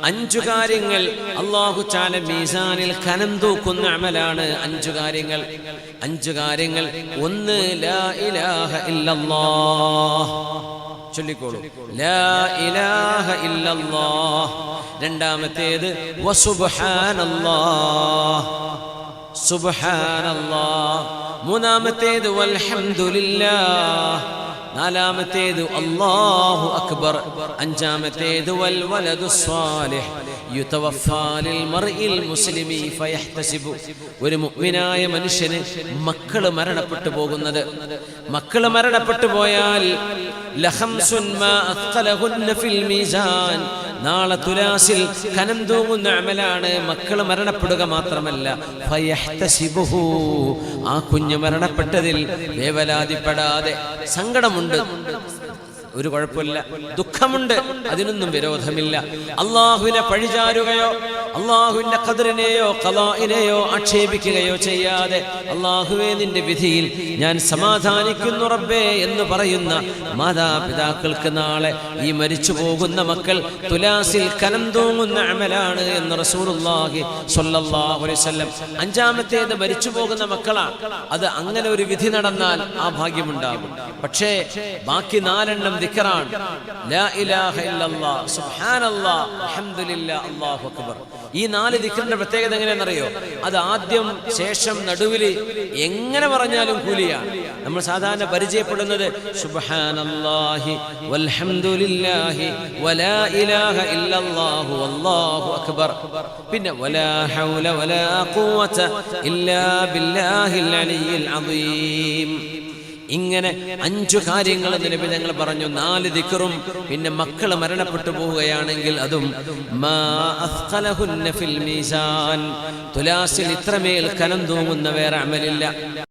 അഞ്ചു കാര്യങ്ങൾ അള്ളാഹു ചാല മീസാനിൽ കനം തൂക്കുന്ന അമലാണ്. അഞ്ചു കാര്യങ്ങൾ. അഞ്ചു കാര്യങ്ങൾ. ഒന്ന് ലാ ഇലാഹ ഇല്ലല്ലാഹ്. ചൊല്ലിക്കോളൂ. ലാ ഇലാഹ ഇല്ലല്ലാഹ്. രണ്ടാമത്തേത് വസുബ്ഹാനല്ലാഹ് സുബ്ഹാനല്ലാഹ്. മൂന്നാമത്തേത് വൽഹംദുലില്ലാഹ്. നാലാമത്തേത് അള്ളാഹു അക്ബർ അഞ്ചാമത്തേത് വൽ സ്വാലിഹ് മുസ്ലിമി ഫയഹ്തസിബു. ഒരു മുഅ്മിനായ മനുഷ്യനെ മക്കൾ മരണപ്പെട്ടു പോകുന്നത്. മക്കൾ മരണപ്പെട്ടു പോയാൽ നാളെ തുലാസിൽ കനം തൂങ്ങുന്ന അമലാണ് മക്കൾ മരണപ്പെടുക മാത്രമല്ല. ആ കുഞ്ഞ് മരണപ്പെട്ടതിൽ വേവലാതിപ്പെടാതെ സങ്കടമുണ്ട് ഒരു കുഴപ്പമില്ല. ദുഃഖമുണ്ട്. അതിനൊന്നും വിരോധമില്ല. അള്ളാഹുവിനെ പഴിചാരുകയോ അള്ളാഹുവിന്റെ കതിറിനെയോ കലാഇനെയോ ആക്ഷേപിക്കുകയോ ചെയ്യാതെ അള്ളാഹുവെ നിന്റെ വിധിയിൽ ഞാൻ സമാധാനിക്കുന്നു റബ്ബേ എന്ന് പറയുന്ന മാതാപിതാക്കൾക്ക് നാളെ ഈ മരിച്ചു പോകുന്ന മക്കൾ തുലാസിൽ കനം തൂങ്ങുന്ന അമലാണ് എന്ന് അലൈഹി വസല്ലം അഞ്ചാമത്തേത് മരിച്ചു പോകുന്ന മക്കളാണ് അത് അങ്ങനെ ഒരു വിധി നടന്നാൽ ആ ഭാഗ്യമുണ്ടാകും. പക്ഷേ ബാക്കി നാലെണ്ണം ദിക്കറാണ്. ലാ ഇലാഹ ഇല്ലല്ലാഹ് സുബ്ഹാനല്ലാഹ് അൽഹംദുലില്ലാഹ് അല്ലാഹു അക്ബർ. ഈ നാല് ദിക്കറിന്റെ പ്രത്യേകത എങ്ങനെയാണെന്നറിയോ? അത് ആദ്യം ശേഷം നടുവിൽ എങ്ങനെ പറഞ്ഞാലും കൂലിയാണ് നമ്മൾ സാധാരണ പരിചയപ്പെടുന്നത് സുബ്ഹാനല്ലാഹി വൽഹംദുലില്ലാഹി വലാ ഇലാഹ ഇല്ലല്ലാഹു അക്ബർ. പിന്നെ വലാ ഹൗല വലാ ഖുവത ഇല്ലാ ബില്ലാഹിൽ അലിയിൽ ഇങ്ങനെ അഞ്ചു കാര്യങ്ങൾ നബി ഞങ്ങൾ പറഞ്ഞു. നാല് ദിക്കറും പിന്നെ മക്കൾ മരണപ്പെട്ടു പോവുകയാണെങ്കിൽ അതും തുലാസിൽ ഇത്രമേൽ കനം തൂങ്ങുന്ന വേറെ അമലില്ല.